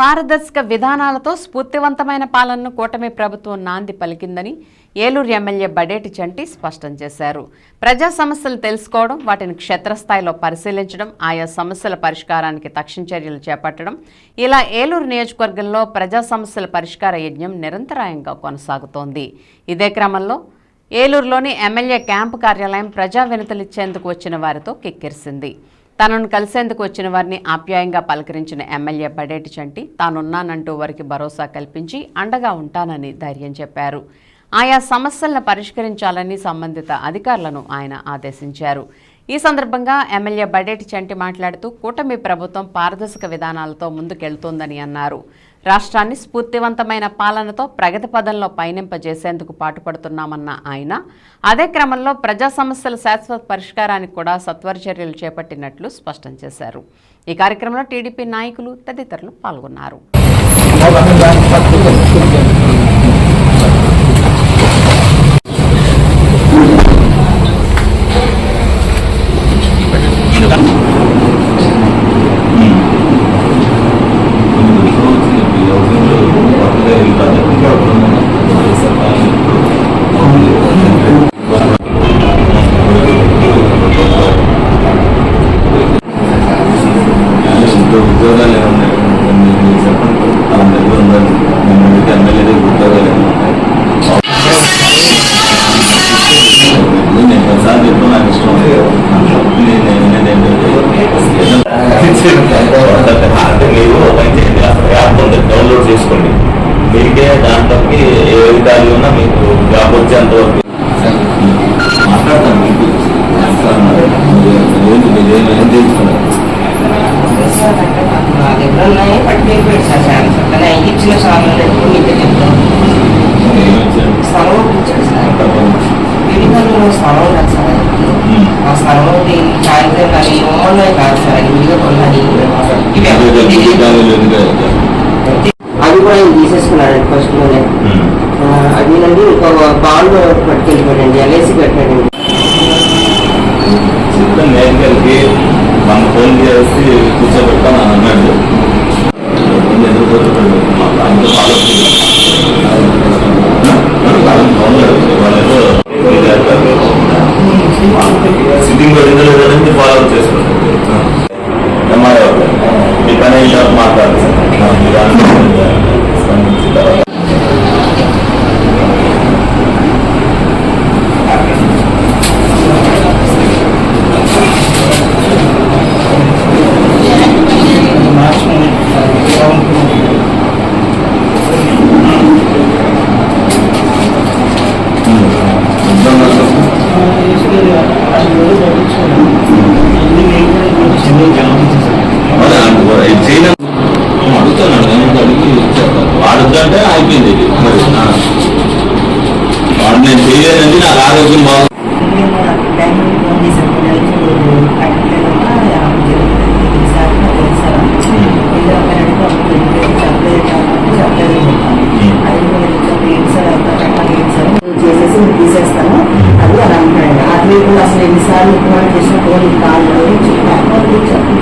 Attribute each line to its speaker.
Speaker 1: పారదర్శక విధానాలతో స్ఫూర్తివంతమైన పాలనను కూటమి ప్రభుత్వం నాంది పలికిందని ఏలూరు ఎమ్మెల్యే బడేటి చంటి స్పష్టం చేశారు. ప్రజా సమస్యలు తెలుసుకోవడం వాటిని క్షేత్రస్థాయిలో పరిశీలించడం ఆయా సమస్యల పరిష్కారానికి తక్షణ చర్యలు చేపట్టడం ఇలా ఏలూరు నియోజకవర్గంలో ప్రజా సమస్యల పరిష్కార యజ్ఞం నిరంతరాయంగా కొనసాగుతోంది. ఇదే క్రమంలో ఏలూరులోని ఎమ్మెల్యే క్యాంపు కార్యాలయం ప్రజా వినతులిచ్చేందుకు వచ్చిన వారితో కిక్కిరిసింది. తనను కలిసేందుకు వచ్చిన వారిని ఆప్యాయంగా పలకరించిన ఎమ్మెల్యే బడేటి చంటి తానున్నానంటూ వారికి భరోసా కల్పించి అండగా ఉంటానని ధైర్యం చెప్పారు. ఆయా సమస్యలను పరిష్కరించాలని సంబంధిత అధికారులను ఆయన ఆదేశించారు. ఈ సందర్భంగా ఎమ్మెల్యే బడేటి చంటి మాట్లాడుతూ కూటమి ప్రభుత్వం పారదర్శక విధానాలతో ముందుకెళ్తోందని అన్నారు. రాష్ట్రాన్ని స్ఫూర్తివంతమైన పాలనతో ప్రగతి పదంలో పయనింపజేసేందుకు పాటుపడుతున్నామన్న ఆయన. అదే క్రమంలో ప్రజా సమస్యల శాశ్వత పరిష్కారానికి కూడా సత్వర చర్యలు చేపట్టినట్లు స్పష్టం చేశారు. ఈ కార్యక్రమంలో టీడీపీ నాయకులు తదితరులు పాల్గొన్నారు.
Speaker 2: మీరు ఓపెన్ చేయండి. అసలు యాప్ ఉంది డౌన్లోడ్ చేసుకోండి మీకే దాంట్లోకి ఏ విధాలు ఉన్నా మీకు జాబ్ వచ్చేంత వరకు. మాట్లాడతాను మీకు
Speaker 3: ఇచ్చిన సార్లు మీకు చెప్తాను స్థలం ఇచ్చాడు సార్ స్థలం ఉన్నది సార్ అది. కానీ కాదు సార్ అది విడిగా అది కూడా తీసేసుకున్నాడండి ఫస్ట్లోనే అది నుండి ఒక బాల్ పట్టుకెళ్ళిపోయాడండి ఎల్ఐసి కట్టాడండి
Speaker 2: చిత్తం నేర్కెళ్ళి మన ఫోన్ చేసి కూర్చోబెట్టి అయిపోయింది. మరి. వాడు నేను చేయలేదండి నాకు ఆరోగ్యం బాగుంది
Speaker 3: చేసేసి తీసేస్తాను అది అలా అంటాడు అది మీకు అసలు ఎన్నిసార్లు ఉపమానం చేసిన ఫోన్ కాదు చెప్పి